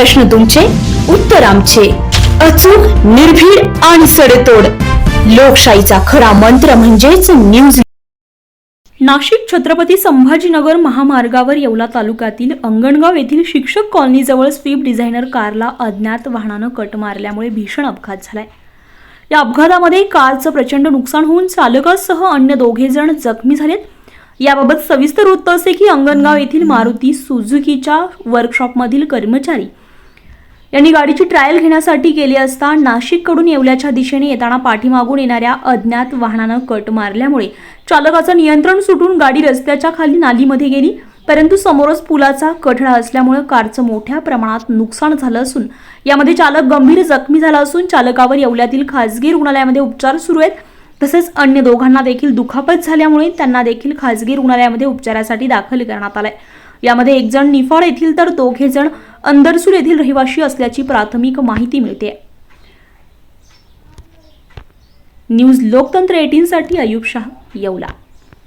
प्रश्न तुमचे? उत्तर आमचे. अचूक निर्भीड आणि सडेतोड. लोकशाहीचा खरा मंत्र म्हणजेच न्यूज नाशिक छत्रपती संभाजीनगर महामार्गावर येवला तालुक्यातील अंगणगाव येथील शिक्षक कॉलनीजवळ स्विफ्ट डिझायनर कारला अज्ञात वाहनानं कट मारल्यामुळे भीषण अपघात झालाय. या अपघातामध्ये कारचं प्रचंड नुकसान होऊन चालकासह अन्य दोघे जण जखमी झालेत. याबाबत सविस्तर वृत्त असे की अंगणगाव येथील मारुती सुझुकीच्या वर्कशॉपमधील कर्मचारी यांनी गाडीची ट्रायल घेण्यासाठी गेले असता नाशिककडून येवल्याच्या दिशेने येताना पाठीमागून येणाऱ्या अज्ञात वाहनानं कट मारल्यामुळे चालकाचं नियंत्रण सुटून गाडी रस्त्याच्या खाली नालीमध्ये गेली. परंतु समोरच पुलाचा कठडा असल्यामुळे कारचं मोठ्या प्रमाणात नुकसान झालं असून यामध्ये चालक गंभीर जखमी झाला असून चालकावर येवल्यातील खासगी रुग्णालयामध्ये उपचार सुरू आहेत. तसेच अन्य दोघांना देखील दुखापत झाल्यामुळे त्यांना देखील खासगी रुग्णालयामध्ये उपचारासाठी दाखल करण्यात आलंय. यामध्ये एक जण निफाड येथील तर दोघे जण अंदरसूर येथील रहिवाशी असल्याची प्राथमिक माहिती मिळते. न्यूज लोकतंत्र एटीन साठी अयुब शाह येवला.